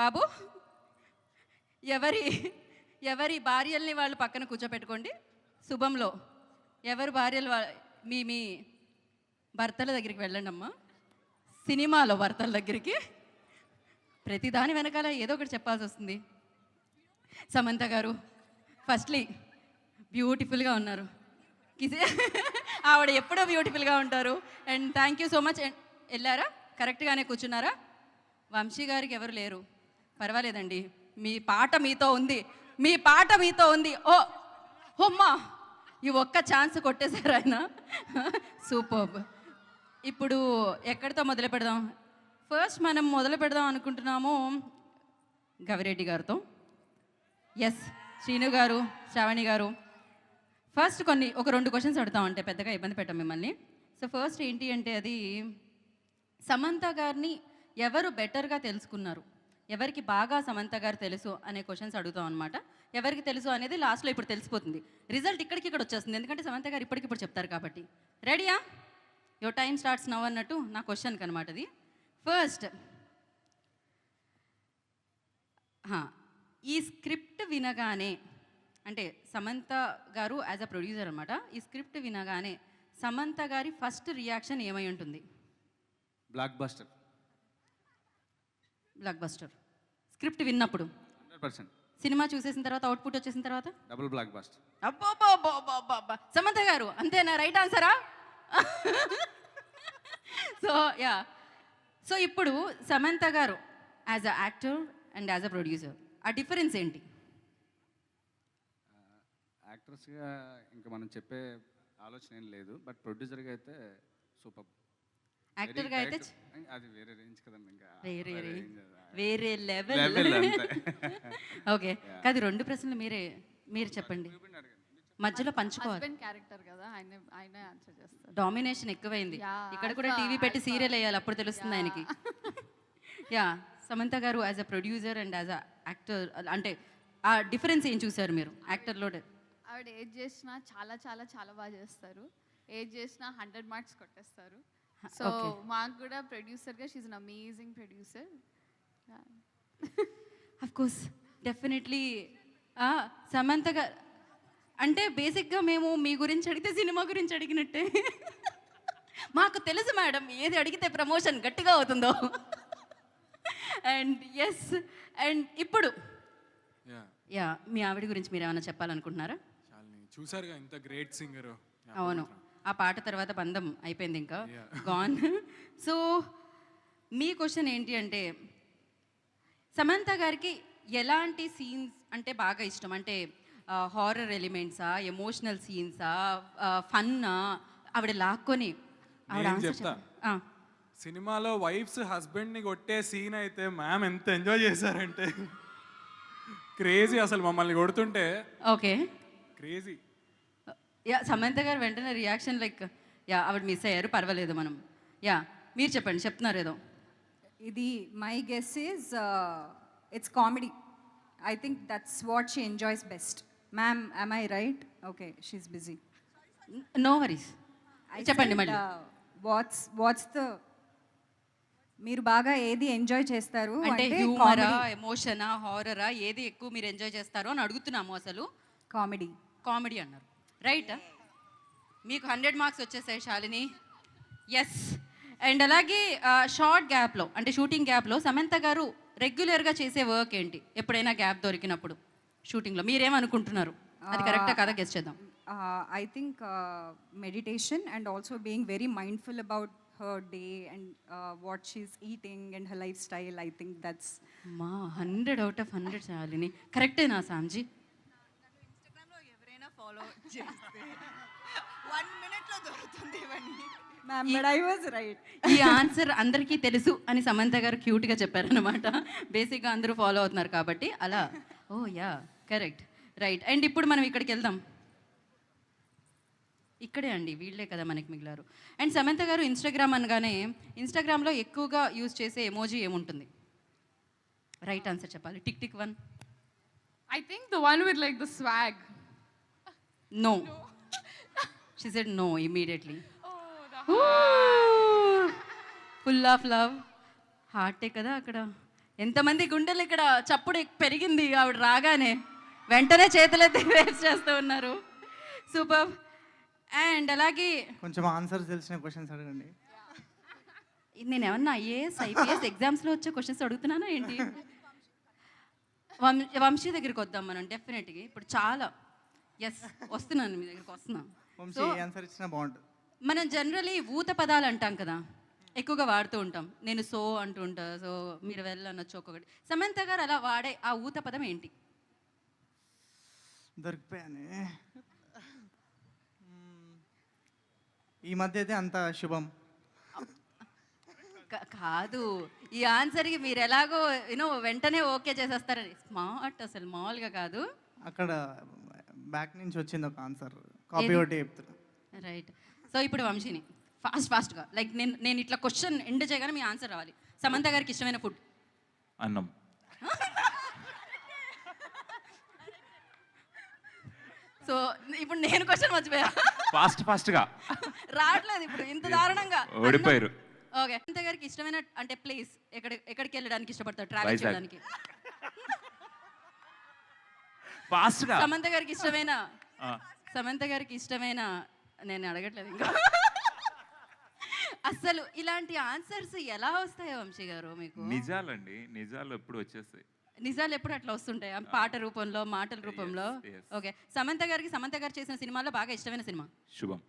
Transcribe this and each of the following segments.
బాబు ఎవరి ఎవరి భార్యల్ని వాళ్ళు పక్కన కూర్చోపెట్టుకోండి. శుభంలో ఎవరి భార్యలు మీ మీ భర్తల దగ్గరికి వెళ్ళండి అమ్మా సినిమాలో భర్తల దగ్గరికి. ప్రతి దాని వెనకాల ఏదో ఒకటి చెప్పాల్సి వస్తుంది. సమంత గారు ఫస్ట్లీ బ్యూటిఫుల్గా ఉన్నారు. కిసే ఆవిడ ఎప్పుడో బ్యూటిఫుల్గా ఉంటారు. And thank you so much. వెళ్ళారా? కరెక్ట్గానే కూర్చున్నారా? వంశీ గారికి ఎవరు లేరు. పర్వాలేదండి. మీ పాట మీతో ఉంది. మీ పాట మీతో ఉంది. ఓ హొమ్మా. ఈ ఒక్క ఛాన్స్ కొట్టేశారు ఆయన. సూపర్. ఇప్పుడు ఎక్కడితో మొదలు పెడదాం? ఫస్ట్ మనం మొదలు పెడదాం అనుకుంటున్నాము గవిరెడ్డి గారితో. ఎస్ శ్రీను గారు శ్రావణి గారు. ఫస్ట్ కొన్ని ఒక రెండు క్వశ్చన్స్ అడుగుతాం అంటే పెద్దగా ఇబ్బంది పెట్టాం మిమ్మల్ని. సో ఫస్ట్ ఏంటి అంటే అది సమంత గారిని ఎవరు బెటర్గా తెలుసుకున్నారు? ఎవరికి బాగా సమంత గారు తెలుసు అనే క్వశ్చన్స్ అడుగుతాం అనమాట ఎవరికి తెలుసు అనేది లాస్ట్లో ఇప్పుడు తెలిసిపోతుంది. రిజల్ట్ ఇక్కడికి ఇక్కడ వచ్చేస్తుంది. ఎందుకంటే సమంత గారు ఇప్పటికిప్పుడు చెప్తారు కాబట్టి. రెడీయా యువర్ టైం స్టార్ట్స్ నవ్ అన్నట్టు నా క్వశ్చన్కి అనమాట అది ఫస్ట్ ఈ స్క్రిప్ట్ వినగానే అంటే సమంత గారు యాజ్ అ ప్రొడ్యూసర్ అనమాట ఈ స్క్రిప్ట్ వినగానే సమంత గారి ఫస్ట్ రియాక్షన్ ఏమై ఉంటుంది? Blockbuster blockbuster script విన్నప్పుడు. సినిమా చూసేసిన తర్వాత అవుట్పుట్ వచ్చేసిన తర్వాత? డబుల్ బ్లాక్ బస్టర్ అబ్బా సమంత గారు అంతేనా? రైట్ ఆన్సరా? So yeah. సో ఇప్పుడు Samantha garu as a actor and as a producer ఆ డిఫరెన్స్ ఏంటి? యాక్ట్రెస్గా ఇంకా మనం చెప్పే ఆలోచన ఏం లేదు బట్ ప్రొడ్యూసర్గా అయితే సూపర్ యాక్టర్గా అయితే అది వేరే రేంజ్ కదండి ఇంకా వేరే రేంజ్. వేరే లెవెల్ Level అంతే. ఓకే కాదు రెండు ప్రశ్నలు మీరే మీరు చెప్పండి. మధ్యలో పంచుకోవాలి. హస్బెండ్ క్యారెక్టర్ కదా ఆయన ఆయనే ఆన్సర్ చేస్తారు. డామినేషన్ ఎక్కువైంది. Yeah, ఇక్కడ కూడా టీవీ పెట్టి. సీరియల్ వేయాలి అప్పుడు తెలుస్తుంది ఆయనకి. Yeah Samantha garu as a producer and as a actor అంటే ఆ డిఫరెన్స్ ఏం చూసారు మీరు? యాక్టర్లో ఆవిడ ఏది చేసినా చాలా చాలా చాలా బాగా చేస్తారు. ఏది చేసినా హండ్రెడ్ మార్క్స్ కొట్టేస్తారు. సో. మాకు కూడా ప్రొడ్యూసర్గా she's an amazing producer of course definitely Samantha garu అంటే బేసిక్గా మేము మీ గురించి అడిగితే సినిమా గురించి అడిగినట్టే. మాకు తెలుసు మేడం ఏది అడిగితే ప్రమోషన్ గట్టిగా అవుతుందో. అండ్ ఎస్ అండ్ ఇప్పుడు. యా మీ ఆవిడ గురించి మీరు ఏమైనా చెప్పాలనుకుంటున్నారా? చూసారుగా ఇంత గ్రేట్ సింగర్ అవును. ఆ పాట తర్వాత బంధం అయిపోయింది ఇంకా. గాన్ సో మీ క్వశ్చన్ ఏంటి అంటే సమంత గారికి ఎలాంటి సీన్స్ అంటే బాగా ఇష్టం? అంటే హారర్ ఎలిమెంట్సా ఎమోషనల్ సీన్సా ఫన్నా ఆవిడ లాక్కొని ఆవిడ నేను answer చెప్తా. ఆ, సినిమాలో వైఫ్స్ హస్బెండ్ని కొట్టే సీన్ అయితే మ్యామ్ ఎంత ఎంజాయ్ చేశారంటే క్రేజీ అసలు మమ్మల్ని కొడుతుంటే. ఓకే. క్రేజీ యా సమంత గారు వెంటనే రియాక్షన్ లైక్ యా ఆవిడ మిస్ అయ్యారు పర్వాలేదు మనం. యా మీరు చెప్పండి చెప్తున్నారు ఏదో. ఇది my guess is it's comedy I think that's what she enjoys best ma'am I'm I right okay she's busy no worries చెప్పండి మళ్ళీ. వాట్స్ వాట్స్ ద మీరు బాగా ఏది ఎంజాయ్ చేస్తారు అంటే అంటే హ్యూమరా ఎమోషనా హారరా ఏది ఎక్కువ మీరు ఎంజాయ్ చేస్తారో అని అడుగుతున్నాము అసలు. కామెడీ కామెడీ అన్నారు. రైట్ మీకు హండ్రెడ్ మార్క్స్ వచ్చేసాయి శాలిని ఎస్ అండ్ అలాగే షార్ట్ గ్యాప్లో అంటే షూటింగ్ గ్యాప్లో సమంత గారు రెగ్యులర్గా చేసే వర్క్ ఏంటి? ఎప్పుడైనా గ్యాప్ దొరికినప్పుడు షూటింగ్లో మీరేమనుకుంటున్నారు? అది కరెక్టా కదా? గెస్ట్ చేద్దాం. I think meditation and also being very mindful about her day and what she's eating and her lifestyle I think that's మా hundred out of hundred Shalini. కరెక్టేనా సామ్జీ? ఎవరైనా ఫాలో చేస్తే వన్ మినిట్లో దొరుకుతుంది ఇవన్నీ. ఈ ఆన్సర్ అందరికీ తెలుసు అని సమంత గారు క్యూట్గా చెప్పారనమాట బేసిక్గా అందరూ ఫాలో అవుతున్నారు కాబట్టి అలా. Oh yeah correct right and ఇప్పుడు మనం ఇక్కడికి వెళ్దాం. ఇక్కడే అండి వీళ్ళే కదా మనకి మిగిలారు. అండ్ సమంత గారు ఇన్స్టాగ్రామ్ అనగానే ఇన్స్టాగ్రామ్లో ఎక్కువగా యూజ్ చేసే ఎమోజీ ఏముంటుంది? రైట్ ఆన్సర్ చెప్పాలి. Tick tick one I think the one with like the swag no she said no immediately full of love హార్టే కదా అక్కడ. ఎంతమంది గుండెలు ఇక్కడ చప్పుడు పెరిగింది ఆవిడ రాగానే. వెంటనే చేతులెత్తి వేస్ట్ చేస్తూ ఉన్నారు. సూపర్ అండ్ అలాగే కొంచెం ఆన్సర్ తెలిసిన క్వశ్చన్స్ అడగండి. నేను ఏమన్నా ఐఏఎస్ ఐపీఎస్ ఎగ్జామ్స్లో వచ్చే క్వశ్చన్స్ అడుగుతున్నానా ఏంటి? వం- వంశీ దగ్గరికి వద్దాం మనం డెఫినెట్గా ఇప్పుడు చాలా. ఎస్ వస్తున్నాను మీ దగ్గరికి వస్తున్నా. వంశీ ఆన్సర్ ఇచ్చినా బాగుంటుంది. మనం జనరలీ ఊత పదాలు అంటాం కదా ఎక్కువగా వాడుతూ ఉంటాం. నేను సో అంటూ ఉంటా సో మీరు వెళ్ళనొచ్చు ఒక్కొక్కటి. సమంత గారు అలా వాడే ఆ ఊత పదం ఏంటి? దొరికిపోయానే. ఈ మధ్య అయితే అంత శుభం. కాదు. ఈ ఆన్సర్కి మీరు ఎలాగో యూనో వెంటనే ఓకే చేసేస్తారని. స్మార్ట్ అసలు మామూలుగా కాదు. అక్కడ బ్యాక్ నుంచి వచ్చింది ఒక ఆన్సర్. కాపీ? ఒకటి చెప్తున్నా. రైట్. సో ఇప్పుడు వంశీని ఫాస్ట్ ఫాస్ట్గా లైక్ నేను నేను ఇట్లా క్వశ్చన్ ఎండ్ చేయగానే మీ ఆన్సర్ రావాలి. సమంత గారికి ఇష్టమైన ఫుడ్ అన్నం. సో ఇప్పుడు నేను క్వశ్చన్ మర్చిపోయా. ఫాస్ట్ ఫాస్ట్గా రావట్లేదు ఇప్పుడు ఇంత దారుణంగా. ఓడిపోయారు. ఓకే సమంత గారికి ఇష్టమైన అంటే ప్లేస్ ఎక్కడ ఎక్కడికి వెళ్ళడానికి ఇష్టపడతారు? ట్రావెల్. చేయడానికి. ఫాస్ట్గా సమంత గారికి ఇష్టమైన సమంత గారికి ఇష్టమైన నేను అడగట్లేదు ఇంకా. అసలు ఇలాంటి ఆన్సర్స్ ఎలా వస్తాయో వంశీ గారు మీకు? నిజాలండి నిజాలు ఎప్పుడు వచ్చేస్తాయి. నిజాలు ఎప్పుడు అట్లా వస్తుంటాయి? పాట రూపంలో మాటల రూపంలో. ఓకే. సమంత గారికి సమంత గారు చేసిన సినిమాలో బాగా ఇష్టమైన సినిమా? శుభం.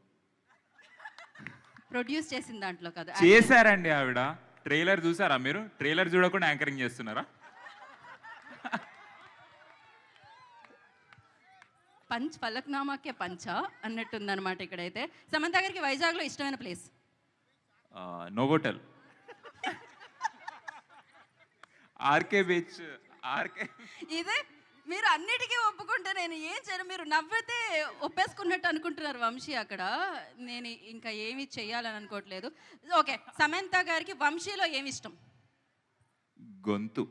ప్రొడ్యూస్ చేసిన దాంట్లో కదా. చేశారండి ఆవిడ. ట్రైలర్ చూసారా మీరు? ట్రైలర్ చూడకుండా యాంకరింగ్ చేస్తున్నారా? పంచ్ పలక్నామాకే పంచ అన్నట్టుందన్నమాట ఇక్కడైతే. సమంత గారికి వైజాగ్లో ఇష్టమైన place? Novotel R K beach R K. ఇదే మీరు అన్నిటికీ ఒప్పుకుంటే నేను ఏం చేయను మీరు నవ్వితే ఒప్పేసుకున్నట్టు అనుకుంటున్నారు వంశీ అక్కడ. నేను ఇంకా ఏమి చెయ్యాలని అనుకోవట్లేదు. ఓకే సమంత గారికి వంశీలో ఏమి ఇష్టం? గొంతు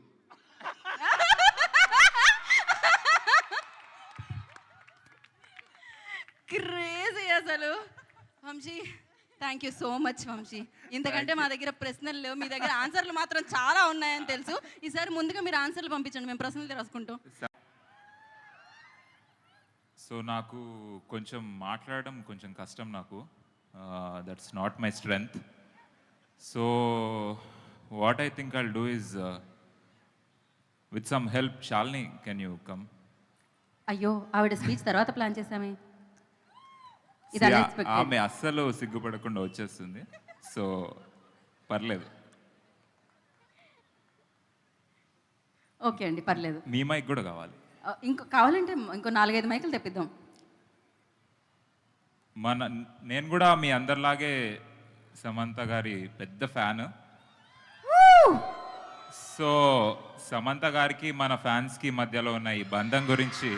క్రేజీ అసలు? Vamsi thank you so much Vamsi. ఇంతకంటే మా దగ్గర ప్రశ్నలు లేవు. మీ దగ్గర ఆన్సర్లు మాత్రం చాలా ఉన్నాయని తెలుసు. ఈసారి ముందుగా మీరు ఆన్సర్లు పంపించండి. మేము ప్రశ్నలు రాసుకుంటాం. సో నాకు కొంచెం మాట్లాడడం కొంచెం కష్టం నాకు. That's not my strength so what I think I'll do is with some help Shalini can you come అయ్యో ఆవిడ స్పీచ్ తర్వాత ప్లాన్ చేసామే ఇది ఆమె. అస్సలు సిగ్గుపడకుండా వచ్చేస్తుంది. సో పర్లేదు. ఓకే అండి పర్లేదు. మీ మైక్ కూడా కావాలి. ఇంకో కావాలంటే ఇంకో నాలుగైదు మైకులు తెప్పిద్దాం. మన నేను కూడా మీ అందరిలాగే సమంత గారి పెద్ద ఫ్యాన్. సో సమంత గారికి మన ఫ్యాన్స్కి మధ్యలో ఉన్న ఈ బంధం గురించి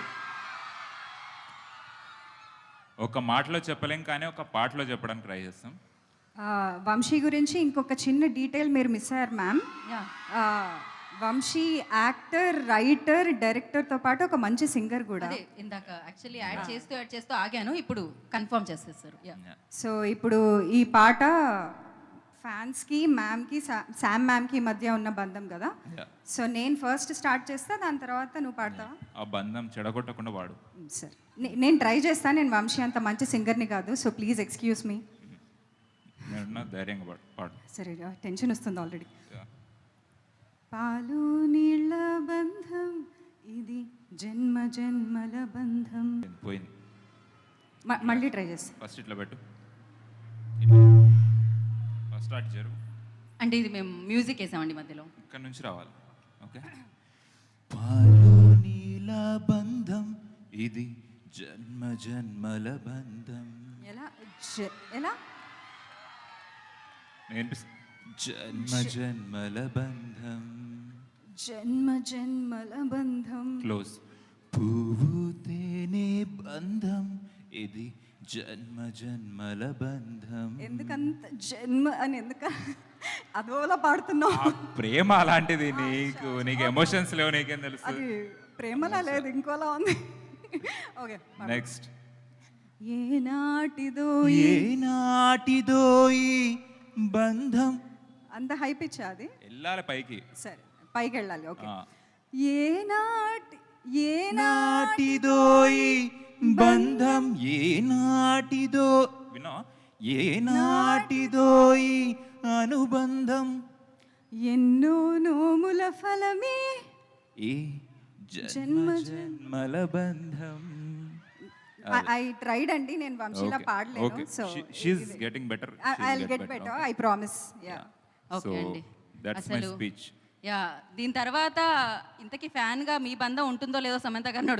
ఒక మాటలో చెప్పలేం కానీ ఒక పాటలో చెప్పడానికి ట్రై చేస్తాం. ఆ, వంశీ గురించి ఇంకొక చిన్న డీటెయిల్ మీరు మిస్ అయ్యారు ma'am. Yeah. Vamsi actor writer డైరెక్టర్తో పాటు ఒక మంచి సింగర్ కూడా. అదే ఇందాక యాక్చువల్లీ యాడ్ చేస్తూ యాడ్ చేస్తూ ఆగాను ఇప్పుడు కన్ఫర్మ్ చేసేస్తారు యా. సో ఇప్పుడు ఈ పాట ఫ్యాన్స్కి మ్యామ్కి శామ్ మ్యామ్కి మధ్య ఉన్న బంధం కదా. సో నేను ఫస్ట్ స్టార్ట్ చేస్తా దాని తర్వాత నువ్వు పాడతావా? ఆ బంధం చెడగొట్టకుండా వాడు సరే. నేను ట్రై చేస్తాను నేను వంశీ అంత మంచి సింగర్ని కాదు సో ప్లీజ్ ఎక్స్క్యూజ్ మీ. ధైర్యంగా పాడు పాడు. సరే టెన్షన్ వస్తుంది ఆల్రెడీ. పాలు నీళ్ళ బంధం ఇది జన్మ జన్మల బంధం. పోయింది. మళ్ళీ ట్రై చేస్తా. ఫస్ట్ ఇట్లా పెట్టు. స్టార్ట్ జరుగు అంటే ఇది మేము మ్యూజిక్ వేసామండి మధ్యలో. ఇక్కడ నుంచి రావాలి. ఓకే. పాలు నీల బంధం ఇది జన్మ జన్మల బంధం. ఎలా? జ- ఎలా? నేను జన్మ జన్మల బంధం. జన్మ జన్మల బంధం. క్లోజ్ పువ్వు తేనె బంధం. ఇది జన్మ జన్మల బంధం. ఎందుకంత జన్మ అని ఎందుక? అదోలా పాడుతున్నావు. ప్రేమ అలాంటిది నీకు నీకు ఎమోషన్స్ లేవు నీకేం తెలుసు? అది ప్రేమలా లేదు ఇంకోలా ఉంది. Okay next. ఏనాటిదో ఏ నాటిదో ఈ బంధం. అంత హైప్ ఇచ్చా అది? వెళ్ళాలి పైకి. సరే పైకి వెళ్ళాలి ఓకే. ఏనాటి ఏనాటి నాటిదోయి బంధం ఏ నాటిదో విన్నా? ఏ నాటిదోయి అనుబంధం? ఎన్నో నోముల ఫలమే ఏ జన్మ జన్మల బంధం. ఐ ట్రైడ్ అండి నేను వంశీలా పాడలేను so she's getting better I get better I promise yeah okay అండి. దట్స్ మై స్పీచ్ యా దీని తర్వాత ఇంతకీ ఫ్యాన్గా మీ బంధం ఉంటుందో లేదో సమంత గారిని